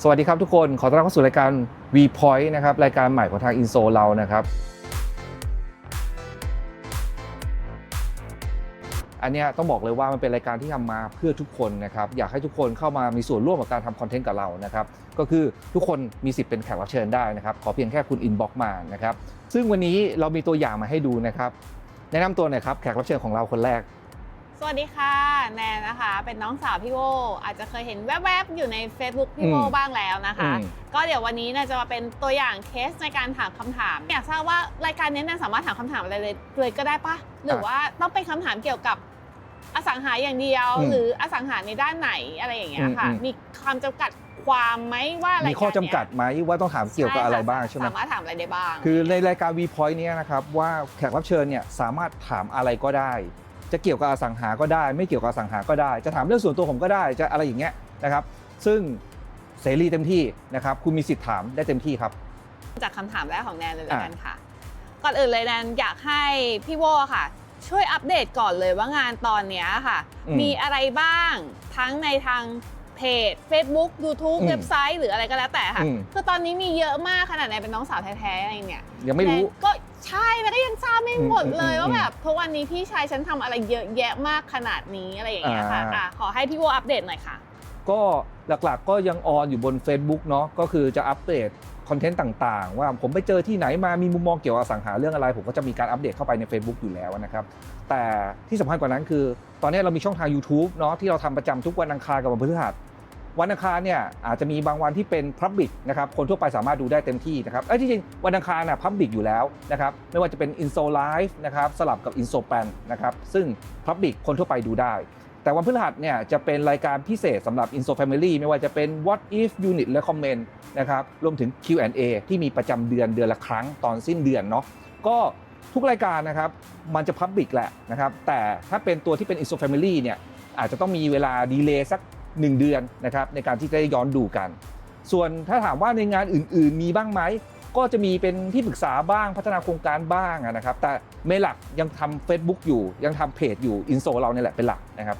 สวัสดีครับทุกคน ขอต้อนรับเข้าสู่รายการ V Point นะครับ รายการใหม่ของทาง i n s o เรานะครับ อันนี้ต้องบอกเลยว่ามันเป็นรายการที่ทำมาเพื่อทุกคนนะครับ อยากให้ทุกคนเข้ามามีส่วนร่วมกับการทำคอนเทนต์กับเรานะครับ ก็คือทุกคนมีสิทธิ์เป็นแขกรับเชิญได้นะครับ ขอเพียงแค่คุณอินบ็อกมานะครับ ซึ่งวันนี้เรามีตัวอย่างมาให้ดูนะครับ แนะนำตัวหน่อยครับ แขกรับเชิญของเราคนแรก สวัสดีค่ะ แนนนะคะ เป็นน้องสาวพี่โวอาจจะเคยเห็นแวบๆ อยู่ใน Facebook พี่โวอืมบ้างแล้วนะคะอืมก็เดี๋ยววันนี้เนี่ยจะมาเป็นตัวอย่างเคสในการถามคำถาม อยากทราบว่ารายการนี้แนนสามารถถามคำถามอะไรเลยเลยก็ได้ปะหรือว่าต้องเป็นคำถามเกี่ยวกับอสังหาอย่างเดียวอืมหรืออสังหาในด้านไหนอะไรอย่างเงี้ยค่ะอืมอืมมีความจำกัดความไหมว่ารายการมีข้อจำกัดไหมว่าต้องถามเกี่ยวกับอะไรบ้างใช่ไหมสามารถถามอะไรได้บ้าง คือในรายการ V Point เนี้ยนะครับว่าแขกรับเชิญเนี่ยสามารถถามอะไรก็ได้ จะเกี่ยวกับอสังหาก็ได้ ไม่เกี่ยวกับอสังหาก็ได้ จะถามเรื่องส่วนตัวผมก็ได้จะอะไรอย่างเงี้ยนะครับซึ่งเสรีเต็มที่นะครับคุณมีสิทธิ์ถามได้เต็มที่ครับ จากคำถามแรกของแนนเลยแล้วกันค่ะ ก่อนอื่นเลยแนนอยากให้พี่โวค่ะ ช่วยอัปเดตก่อนเลยว่างานตอนเนี้ยค่ะ อืมมีอะไรบ้างทั้งในทางเพจ Facebook YouTube อืมเว็บไซต์หรืออะไรก็แล้วแต่ค่ะ อืม คือตอนนี้มีเยอะมากขนาดไหนเป็นน้องสาวแท้ๆอะไรเนี่ยยังไม่รู้ แนนก็ ใช่แล้วก็ยังทราบไม่หมดเลยอืมอืมว่าแบบทุกวันนี้พี่ชายฉันทำอะไรเยอะแยะมากขนาดนี้อะไรอย่างเงี้ยค่ะอ่าอะขอให้พี่โวอัปเดตหน่อยค่ะ ก็หลักๆก็ยังออนอยู่บน Facebook เนาะก็คือจะอัปเดตคอนเทนต์ต่างๆ ว่าผมไปเจอที่ไหนมามีมุมมองเกี่ยวกับอสังหาเรื่องอะไร ผมก็จะมีการอัปเดตเข้าไปใน Facebook อยู่แล้วนะครับ แต่ที่สำคัญกว่านั้นคือ ตอนนี้เรามีช่องทาง YouTube เนาะที่เราทำประจำทุกวันอังคารกับวันพฤหัส วันอังคารเนี่ยอาจจะมีบางวันที่เป็น Public นะครับคนทั่วไปสามารถดูได้เต็มที่นะครับเอ้ยจริงวันอังคารน่ะ Public อยู่แล้วนะครับไม่ว่าจะเป็น Inso Live นะครับสลับกับ Inso Pan นนะครับซึ่ง Public คนทั่วไปดูได้ แต่วันพฤหัสเนี่ยจะเป็นรายการพิเศษสำหรับ Inso Family ไม่ว่าจะเป็น What if Unit Recommend นะครับรวมถึง Q&A ที่มีประจำเดือนเดือนละครั้งตอนสิ้นเดือนเนาะก็ทุกรายการนะครับมันจะพับบิกแหละนะครับแต่ถ้าเป็นตัวที่เป็น Inso Family เนี่ยอาจจะต้องมีเวลาดีเลย์สัก 1 เดือนนะครับในการที่จะได้ย้อนดูกัน ส่วนถ้าถามว่าในงานอื่น ๆ มีบ้างไหมก็จะมีเป็นที่ปรึกษาบ้างพัฒนาโครงการบ้างอะนะครับ แต่เมนหลักยังทำ Facebook อยู่ ยังทำเพจอยู่อินโซเราเนี่ยแหละเป็นหลักนะครับ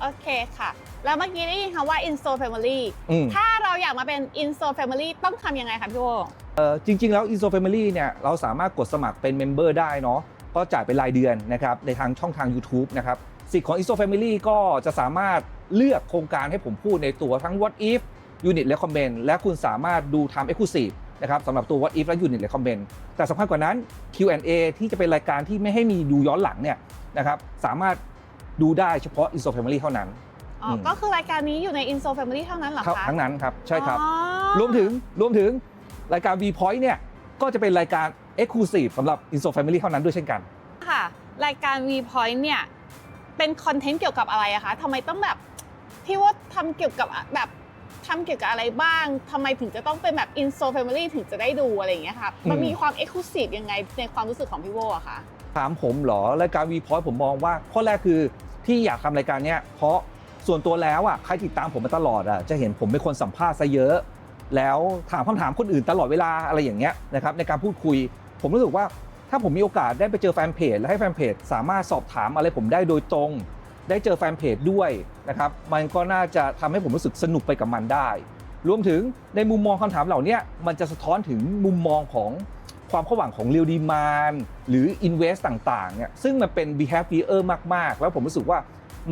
โอเคค่ะ แล้วเมื่อกี้ได้ยินคำว่า Insto Family อืมถ้าเราอยากมาเป็น Insto Family ต้องทำยังไงคะพี่โวเอ่อจริง ๆ แล้ว Inso Family เนี่ยเราสามารถกดสมัครเป็นเมมเบอร์ได้เนาะก็จ่ายเป็นรายเดือนนะครับในทางช่องทาง YouTube นะครับ สิทธิ์ของ Inso Family ก็จะสามารถเลือกโครงการให้ผมพูดในตัวทั้ง What if Unit Recommend และคุณสามารถดู Time Exclusive นะครับสำหรับตัว What if และ Unit Recommend แต่สำคัญกว่านั้น Q&A ที่จะเป็นรายการที่ไม่ให้มีดูย้อนหลังเนี่ยนะครับสามารถดูได้เฉพาะ Inso Family เท่านั้นอ๋ออมก็คือรายการนี้อยู่ใน Insto Family เท่านั้นเหรอครับคะทั้งนั้นครับใช่ครับอ๋อรวมถึงรวมถึงรายการ V Point เนี่ยก็จะเป็นรายการ Exclusive สำหรับ Inso Family เท่านั้นด้วยเช่นกันค่ะรายการ V Point เนี่ย เป็นคอนเทนต์เกี่ยวกับอะไรอะคะทำไมต้องแบบพี่ว่าทำเกี่ยวกับแบบทำเกี่ยวกับอะไรบ้างทำไมถึงจะต้องเป็นแบบ Insto Family ถึงจะได้ดูอะไรอย่างเงี้ยค่ะ มันอืมมีความ Exclusive ยังไงในความรู้สึกของพี่โวอะคะถามผมเหรอรายการ V Point ผมมองว่าข้อแรกคือที่อยากทำรายการเนี้ยเพราะส่วนตัวแล้วอะใครติดตามผมมาตลอดอะจะเห็นผมเป็นคนสัมภาษณ์ซะเยอะ แล้วถามคำถามคนอื่นตลอดเวลาอะไรอย่างเงี้ยนะครับในการพูดคุย ผมรู้สึกว่า ถ้าผมมีโอกาสได้ไปเจอแฟนเพจและให้แฟนเพจสามารถสอบถามอะไรผมได้โดยตรง ได้เจอแฟนเพจด้วยนะครับมันก็น่าจะทำให้ผมรู้สึกสนุกไปกับมันได้ รวมถึงในมุมมองคำถามเหล่าเนี้ยมันจะสะท้อนถึงมุมมองของความเข้าหวังของเรียลดีมานหรือ Invest ต่างๆเนี่ยซึ่งมันเป็น behavior มาก ๆ แล้วผมรู้สึกว่า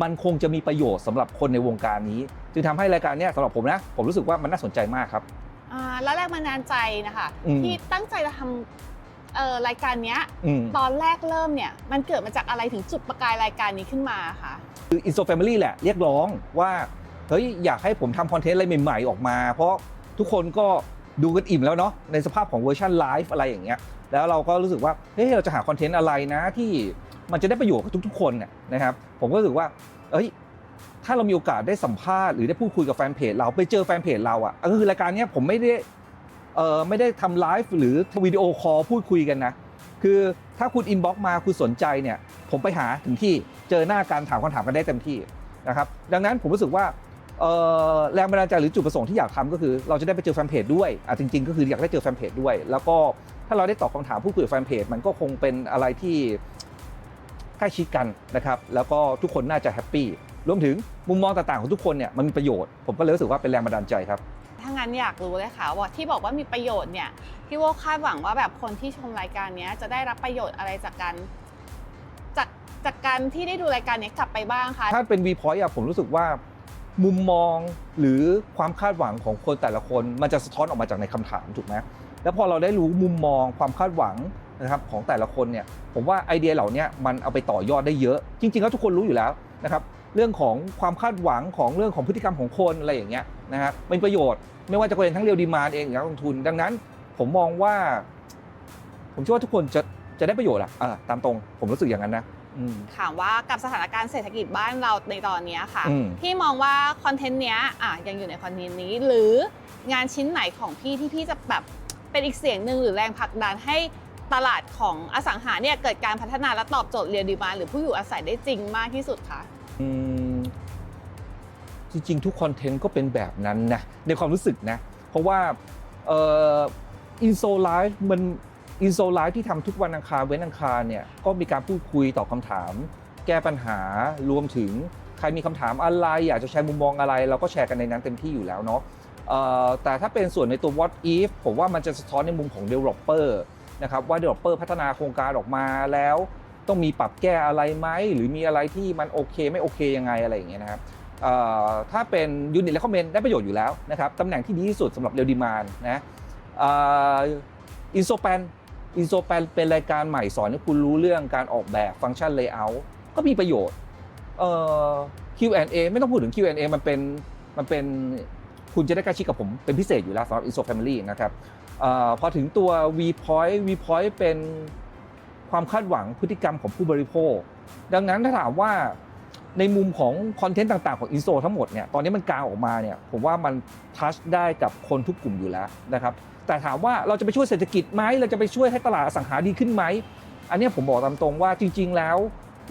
มันคงจะมีประโยชน์สำหรับคนในวงการนี้ จึงทำให้รายการเนี้ยสำหรับผมนะ ผมรู้สึกว่ามันน่าสนใจมากครับอ่าแล้วแรงบันดาลใจนะคะอืมที่ตั้งใจจะทำ เอ่อรายการเนี้ยอืม ตอนแรกเริ่มเนี่ยมันเกิดมาจากอะไรถึงจุดประกายรายการนี้ขึ้นมาคะคือ Inso Family แหละเรียกร้องว่าเฮ้ยอยากให้ผมทำคอนเทนต์อะไรใหม่ๆออกมา เพราะทุกคนก็ดูกันอิ่มแล้วเนาะในสภาพของเวอร์ชันไลฟ์อะไรอย่างเงี้ยแล้วเราก็รู้สึกว่าเฮ้ยเราจะหาคอนเทนต์อะไรนะที่มันจะได้ประโยชน์กับทุกๆคนเนี่ยนะครับผมก็รู้สึกว่าเอ้ยถ้าเรามีโอกาสได้สัมภาษณ์หรือได้พูดคุยกับแฟนเพจเราไปเจอแฟนเพจเราอะก็คือรายการเนี้ยผมไม่ได้ เออไม่ได้ทำไลฟ์หรือวิดีโอคอลพูดคุยกันนะ คือถ้าคุณอินบ็อกมาคุณสนใจเนี่ย ผมไปหาถึงที่เจอหน้าการถามคำถามกันได้เต็มที่นะครับดังนั้นผมรู้สึกว่าแรงบันดาลใจหรือจุดประสงค์ที่อยากทำก็คือ เราจะได้ไปเจอแฟนเพจด้วยอะจริง ๆ ก็คืออยากได้เจอแฟนเพจด้วย แล้วก็ถ้าเราได้ตอบคำถามพูดคุยกับแฟนเพจมันก็คงเป็นอะไรที่ใกล้ชิดกันนะครับ แล้วก็ทุกคนน่าจะแฮปปี้รวมถึงมุมมองต่างๆของทุกคนเนี่ยมันมีประโยชน์ ผมก็เลยรู้สึกว่าเป็นแรงบันดาลใจครับ ถ้างั้นอยากรู้เลยค่ะว่าที่บอกว่ามีประโยชน์เนี่ยพี่โวคาดหวังว่าแบบคนที่ชมรายการนี้จะได้รับประโยชน์อะไรจากการจากจากการที่ได้ดูรายการนี้กลับไปบ้างคะถ้าเป็น V point อะผมรู้สึกว่ามุมมองหรือความคาดหวังของคนแต่ละคน มันจะสะท้อนออกมาจากในคำถามถูกไหมแล้วพอเราได้รู้มุมมองความคาดหวังนะครับของแต่ละคนเนี่ยผมว่าไอเดียเหล่านี้มันเอาไปต่อยอดได้เยอะ จริงๆแล้วทุกคนรู้อยู่แล้วนะครับเรื่องของความคาดหวังของเรื่องของพฤติกรรมของคนอะไรอย่างเงี้ย นะฮะเป็นประโยชน์ไม่ว่าจะเป็นทั้งเรียวดีมานเองหรือนักลงทุน ดังนั้นผมมองว่า ผมเชื่อว่าทุกคนจะจะได้ประโยชน์อะอะตามตรงผมรู้สึกอย่างนั้นนะอืม ถามว่ากับสถานการณ์เศรษฐกิจบ้านเราในตอนเนี้ยค่ะ อืม พี่มองว่าคอนเทนต์เนี้ยอะยังอยู่ในคอนเทนต์นี้ หรืองานชิ้นไหนของพี่ที่พี่จะแบบเป็นอีกเสียงหนึ่งหรือแรงผลักดันให้ตลาดของอสังหาเนี่ยเกิดการพัฒนาและตอบโจทย์เรียลดีมานหรือผู้อยู่อาศัยได้จริงมากที่สุดคะ อืม จริง ๆ ทุกคอนเทนต์ก็เป็นแบบนั้นนะในความรู้สึกนะ เพราะว่าอินโซไลฟ์มันอินโซไลฟ์ที่ทำทุกวันอังคารเว้นอังคารเนี่ยก็มีการพูดคุยตอบคำถาม แก้ปัญหารวมถึงใครมีคำถามอะไร อยากจะแชร์มุมมองอะไร เราก็แชร์กันในนั้นเต็มที่อยู่แล้วเนาะแต่ถ้าเป็นส่วนในตัว what if ผมว่ามันจะสะท้อนในมุมของ developer นะครับว่า developer พัฒนาโครงการออกมาแล้ว ต้องมีปรับแก้อะไรไหมหรือมีอะไรที่มันโอเคไม่โอเคยังไงอะไรอย่างเงี้ยนะครับ ถ้าเป็นยูนิตและคอมเมนต์ได้ประโยชน์อยู่แล้วนะครับตำแหน่งที่ดีที่สุดสำหรับเร l ดีมานนะอินโซแปนอินโซแปนเป็นรายการใหม่สอนให้คุณรู้เรื่องการออกแบบฟังก์ชันเลเยอร์ก็มีประโยชน์เอ่อ Q&A ไม่ต้องพูดถึง Q&A มันเป็นมันเป็นคุณจะได้ใกล้ชิดกับผมเป็นพิเศษอยู่แล้วสำหรับ Inso Family นะครับออพอถึงตัว V Point V Point เป็นความคาดหวังพฤติกรรมของผู้บริโภค ดังนั้นถ้าถามว่า ในมุมของคอนเทนต์ต่างๆของ Inso ทั้งหมดเนี่ยตอนนี้มันกางออกมาเนี่ยผมว่ามันทัชได้กับคนทุกกลุ่มอยู่แล้วนะครับแต่ถามว่าเราจะไปช่วยเศรษฐกิจไหมเราจะไปช่วยให้ตลาดอสังหาดีขึ้นไหม อันนี้ผมบอกตามตรงว่าจริง ๆ แล้ว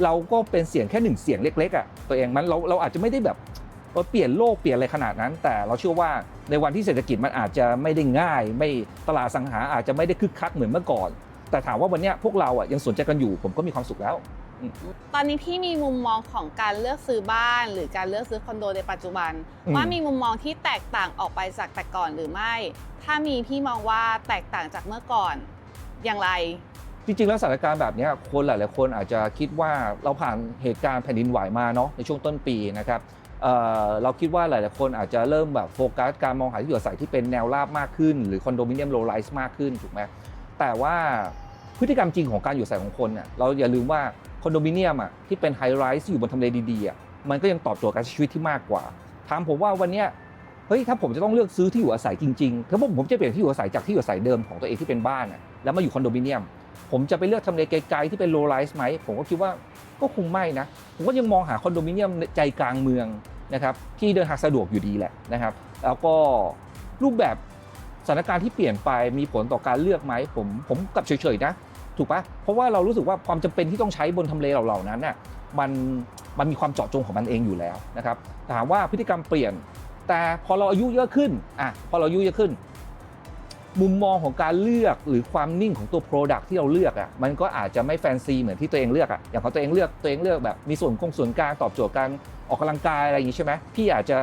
เราก็เป็นเสียงแค่หนึ่งเสียงเล็กๆอะตัวเองมันเราเราอาจจะไม่ได้แบบเปลี่ยนโลกเปลี่ยนอะไรขนาดนั้น แต่เราเชื่อว่าในวันที่เศรษฐกิจมันอาจจะไม่ได้ง่าย ไม่ตลาดอสังหาอาจจะไม่ได้คึกคักเหมือนเมื่อก่อน แต่ถามว่าวันนี้พวกเราอะยังสนใจกันอยู่ผมก็มีความสุขแล้ว ตอนนี้พี่มีมุมมองของการเลือกซื้อบ้าน หรือการเลือกซื้อคอนโดในปัจจุบันอืมว่ามีมุมมองที่แตกต่างออกไปจากแต่ก่อนหรือไม่ ถ้ามีพี่มองว่าแตกต่างจากเมื่อก่อนอย่างไร จริงๆแล้วสถานการณ์แบบเนี้ยคนหลายๆคนอาจจะคิดว่าเราผ่านเหตุการณ์แผ่นดินไหวมาเนาะในช่วงต้นปีนะครับเอ่อเราคิดว่าหลายๆคนอาจจะเริ่มแบบโฟกัสการมองหาที่อยู่อาศัยที่เป็นแนวราบมากขึ้น หรือคอนโดมิเนียมโลไลซ์มากขึ้นถูกไหมแต่ว่า พฤติกรรมจริงของการอยู่อาศัยของคนเนี่ยเราอย่าลืมว่าคอนโดมิเนียมอะที่เป็นไฮไรส์อยู่บนทำเลดีๆอะมันก็ยังตอบโจทย์การใช้ชีวิตที่มากกว่าถามผมว่าวันเนี้ยเฮ้ยถ้าผมจะต้องเลือกซื้อที่อยู่อาศัยจริงๆถ้าผมผมจะเปลี่ยนที่อยู่อาศัยจากที่อยู่อาศัยเดิมของตัวเองที่เป็นบ้านอะแล้วมาอยู่คอนโดมิเนียม ผมจะไปเลือกทำเลไกลๆที่เป็นโลไลซ์ไหมผมก็คิดว่าก็คงไม่นะผมก็ยังมองหาคอนโดมิเนียมใจกลางเมืองนะครับที่เดินทางสะดวกอยู่ดีแหละนะครับ แล้วก็รูปแบบ สถานการณ์ที่เปลี่ยนไปมีผลต่อการเลือกไหมผมผมกับเฉยๆนะถูกปะเพราะว่าเรารู้สึกว่าความจำเป็นที่ต้องใช้บนทำเลเหล่านั้นน่ะมันมันมีความเจาะจงของมันเองอยู่แล้วนะครับถามว่าพฤติกรรมเปลี่ยน แต่พอเราอายุเยอะขึ้นอะพอเราอายุเยอะขึ้น มุมมองของการเลือกหรือความนิ่งของตัว Product ที่เราเลือกอะมันก็อาจจะไม่แฟนซีเหมือนที่ตัวเองเลือกอะอย่างของตัวเองเลือกตัวเองเลือกแบบมีส่วนกงส่วนกลางตอบโจทย์การออกกำลังกายอะไรอย่างนี้ใช่ไหมพี่อาจจะ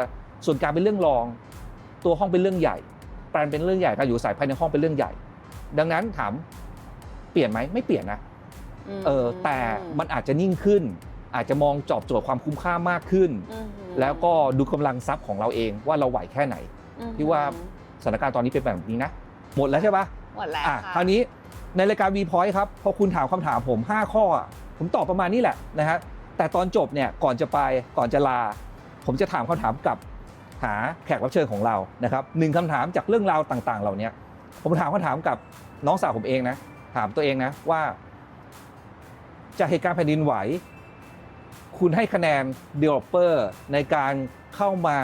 ส่วนกลางเป็นเรื่องรอง ตัวห้องเป็นเรื่องใหญ่ แปลนเป็นเรื่องใหญ่การอยู่อาศัยภายในห้องเป็นเรื่องใหญ่ ดังนั้นถามเปลี่ยนไหมไม่เปลี่ยนนะมเออแต่มันอาจจะนิ่งขึ้น อาจจะมองจอบโจทย์ความคุ้มค่ามากขึ้นอืมแล้วก็ดูกำลังทรัพย์ของเราเองว่าเราไหวแค่ไหนอืมพี่ว่าสถานการณ์ตอนนี้เป็นแบบนี้นะ หมดแล้วใช่ปะหมดแล้วอะค่ะคราวนี้ในรายการ V Point ครับพอคุณถามคำถามผม 5 ข้ออะผมตอบประมาณนี้แหละนะฮะแต่ตอนจบเนี่ยก่อนจะไปก่อนจะลา ผมจะถามคำถามกลับ หาแขกรับเชิญของเรานะครับหนึ่งคำถามจากเรื่องราวต่าง ๆ เหล่านี้ผมถามคำถามกับน้องสาวผมเองนะถามตัวเองนะว่าจากเหตุการณ์แผ่นดินไหว คุณให้คะแนน developer ในการเข้ามา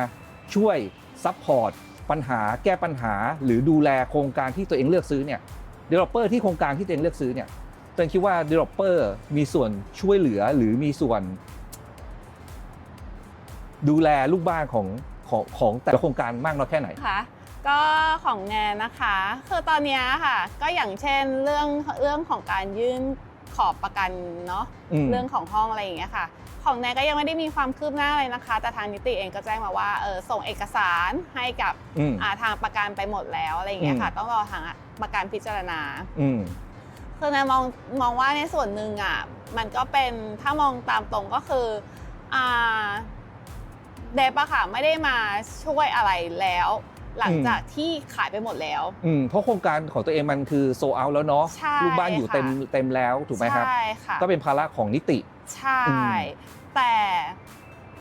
ช่วยซัพพอร์ตปัญหาแก้ปัญหาหรือดูแลโครงการที่ตัวเองเลือกซื้อเนี่ย developer ที่โครงการที่ตัวเองเลือกซื้อเนี่ยตัวเองคิดว่า developer มีส่วนช่วยเหลือหรือมีส่วน ดูแลลูกบ้านของ ของของแต่ละโครงการมากน้อยแค่ไหนค่ะก็ของแนนนะคะ คือตอนเนี้ยค่ะ ก็อย่างเช่นเรื่องเรื่องของการยื่นขอบประกันเนาะอืมเรื่องของห้องอะไรอย่างเงี้ยค่ะขของแนนก็ยังไม่ได้มีความคืบหน้าเลยนะคะ แต่ทางนิติเองก็แจ้งมาว่าเออส่งเอกสารให้กับอืมอ่าทางประกันไปหมดแล้วอะไรอย่างเงี้ยค่ะอืมต้องรอทางประกันพิจารณาอืมคือแนนมองมองว่าในส่วนหนึ่งอะมันก็เป็นถ้ามองตามตรงก็คืออ่า เดบอะค่ะไม่ได้มาช่วยอะไรแล้ว หลังจากที่ขายไปหมดแล้ว อืมเพราะโครงการของตัวเองมันคือโซเอาแล้วเนาะใช่ลูกบ้านอยู่ค่ะเต็มเต็มแล้วถูกไหมครับ ใช่ค่ะ ก็เป็นภาระของนิติ ใช่ อืม แต่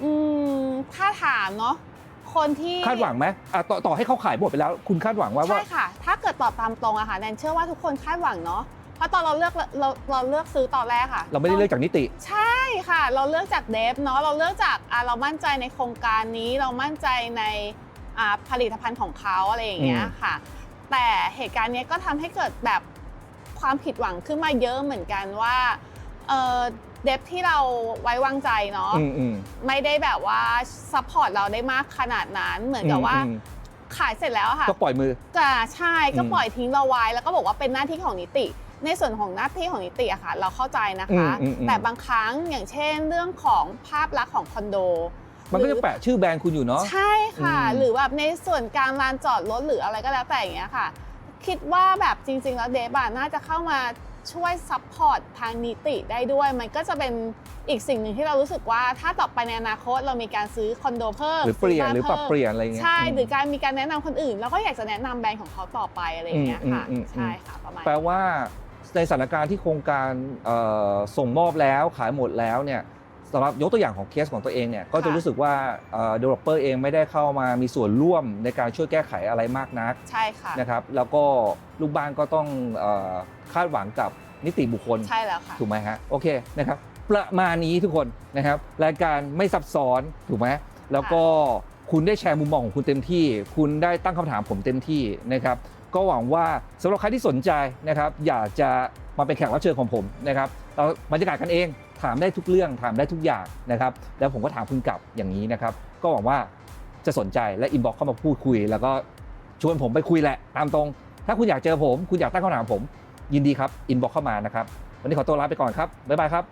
อืมถ้าถามเนาะคนที่คาดหวังไหมอะต่อต่อให้เขาขายหมดไปแล้ว คุณคาดหวังว่าว่า ใช่ค่ะ ถ้าเกิดตอบตามตรงอะค่ะแนนเชื่อว่าทุกคนคาดหวังเนาะ เพราะตอนเราเลือกเราเราเลือกซื้อตอนแรกค่ะ เราไม่ได้เลือกจากนิติ ใช่ค่ะ เราเลือกจากเดฟเนาะเราเลือกจากอะเรามั่นใจในโครงการนี้เรามั่นใจในอ่าผลิตภัณฑ์ของเขาอะไรอย่างเงี้ยอืมค่ะ แต่เหตุการณ์เนี้ยก็ทำให้เกิดแบบความผิดหวังขึ้นมาเยอะเหมือนกันว่าเออเดฟที่เราไว้วางใจเนาะอืมอืมไม่ได้แบบว่าซัพพอร์ตเราได้มากขนาดนั้นเหมือนกับว่าอืมขายเสร็จแล้วอะค่ะ ก็ปล่อยมือก็ใช่ก็อืมปล่อยทิ้งเราไว้แล้วก็บอกว่าเป็นหน้าที่ของนิติ ในส่วนของหน้าที่ของนิติอะค่ะเราเข้าใจนะคะ อืมอืมอืม แต่บางครั้งอย่างเช่น เรื่องของภาพลักษณ์ของคอนโดมันก็หรืจะอแปะชื่อแบรนด์คุณอยู่เนาะ ใช่ค่ะ อืม หรือแบบในส่วนการลานจอดรถหรืออะไรก็แล้วแต่อย่างเงี้ยค่ะ คิดว่าแบบจริง ๆ แล้วเดบอะน่าจะเข้ามาช่วยซัพพอร์ตทางนิติได้ด้วย มันก็จะเป็นอีกสิ่งหนึ่งที่เรารู้สึกว่าถ้าต่อไปในอนาคตเรามีการซื้อคอนโดเพิ่มหรือเปลี่ยนซื้บ้าหรือปรับพิ่มเปลี่ยนอะไรเงี้ยใช่มหรือการมีการแนะนำคนอื่นเราก็อยากจะแนะนำแบรนด์ของเขาต่อไปอะไรอย่างเงี้ยค่ะอืมอืมอืมใช่ค่ะประมาณแปลว่า ในสถานการณ์ที่โครงการเอ่อส่งมอบแล้วขายหมดแล้วเนี่ยสำหรับยกตัวอย่างของเคสของตัวเองเนี่ยก็จะรู้สึกว่าเอ่อ developer เองไม่ได้เข้ามามีส่วนร่วมในการช่วยแก้ไขอะไรมากนักใช่ค่ะนะครับแล้วก็ลูกบ้านก็ต้องเอ่อคาดหวังกับนิติบุคคลใช่แล้วค่ะถูกไหมฮะโอเคนะครับประมาณนี้ทุกคนนะครับรายการไม่ซับซ้อนถูกไหมแล้วก็คุณได้แชร์มุมมองของคุณเต็มที่ คุณได้ตั้งคำถามผมเต็มที่นะครับ ก็หวังว่าสำหรับใครที่สนใจนะครับอยากจะมาเป็นแขกรับเชิญของผมนะครับเราบรรยากาศกันเองถามได้ทุกเรื่องถามได้ทุกอย่างนะครับ แล้วผมก็ถามคุณกลับอย่างนี้นะครับ ก็หวังว่าจะสนใจและอินบ็อกเข้ามาพูดคุย แล้วก็ชวนผมไปคุยแหละตามตรง ถ้าคุณอยากเจอผม คุณอยากตั้งคำถามผม ยินดีครับอินบ็อกเข้ามานะครับ วันนี้ขอตัวลาไปก่อนครับบ๊ายบายครับ